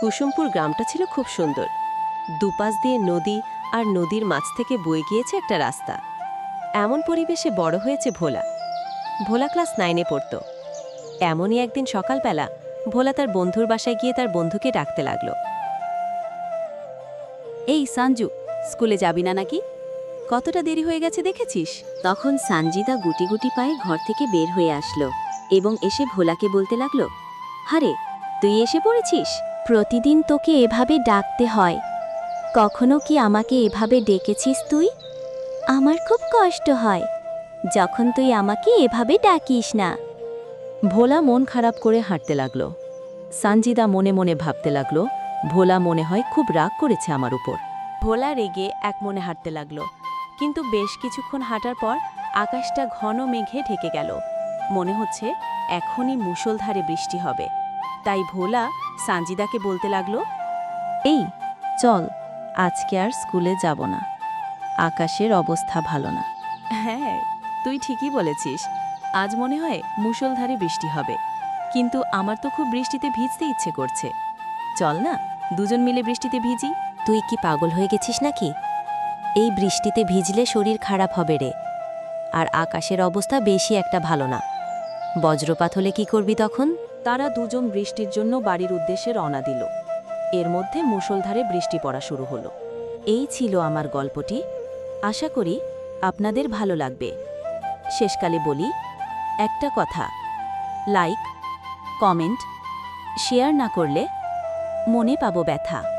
কুসুমপুর গ্রামটা ছিল খুব সুন্দর। দুপাশ দিয়ে নদী আর নদীর মাছ থেকে বয়ে গিয়েছে একটা রাস্তা। এমন পরিবেশে বড় হয়েছে ভোলা। ভোলা ক্লাস নাইনে পড়ত। এমনই একদিন সকালবেলা ভোলা তার বন্ধুর বাসায় গিয়ে তার বন্ধুকে ডাকতে লাগল। এই সাঞ্জু স্কুলে যাবি না নাকি? কতটা দেরি হয়ে গেছে দেখেছিস? তখন সানজিদা গুটি গুটি পায়ে ঘর থেকে বের হয়ে আসলো এবং এসে ভোলাকে বলতে লাগল হারে তুই এসে পড়েছিস? প্রতিদিন তোকে এভাবে ডাকতে হয়। কখনো কি আমাকে এভাবে ডেকেছিস তুই? আমার খুব কষ্ট হয়। যখন তুই আমাকে এভাবে ডাকিস না। ভোলা মন খারাপ করে হাঁটতে লাগল। সানজিদা মনে মনে ভাবতে লাগল ভোলা মনে হয় খুব রাগ করেছে আমার উপর। ভোলা রেগে এক মনে হাঁটতে লাগল। কিন্তু বেশ কিছুক্ষণ হাঁটার পর আকাশটা ঘন মেঘে ঢেকে গেল। মনে হচ্ছে এখনই মুষলধারে বৃষ্টি হবে। তাই ভোলা সানজিদাকে বলতে লাগল এই চল আজকে আর স্কুলে যাব না। আকাশের অবস্থা ভালো না। হ্যাঁ তুই ঠিকই বলেছিস। আজ মনে হয় মুষলধারে বৃষ্টি হবে। কিন্তু আমার তো খুব বৃষ্টিতে ভিজতে ইচ্ছে করছে। চল না দুজন মিলে বৃষ্টিতে ভিজি। তুই কি পাগল হয়ে গেছিস নাকি? এই বৃষ্টিতে ভিজলে শরীর খারাপ হবে রে। আর আকাশের অবস্থা বেশি একটা ভালো না। বজ্রপাত হলে কি করবি তখন? তারা দুজন বৃষ্টির জন্য বাড়ির উদ্দেশ্যে রওনা দিল। এর মধ্যে মুসলধারে বৃষ্টি পড়া শুরু হলো। এই ছিল আমার গল্পটি। আশা করি আপনাদের ভালো লাগবে। শেষকালে বলি, একটা কথা। লাইক, কমেন্ট, শেয়ার না করলে মনে পাবো ব্যথা।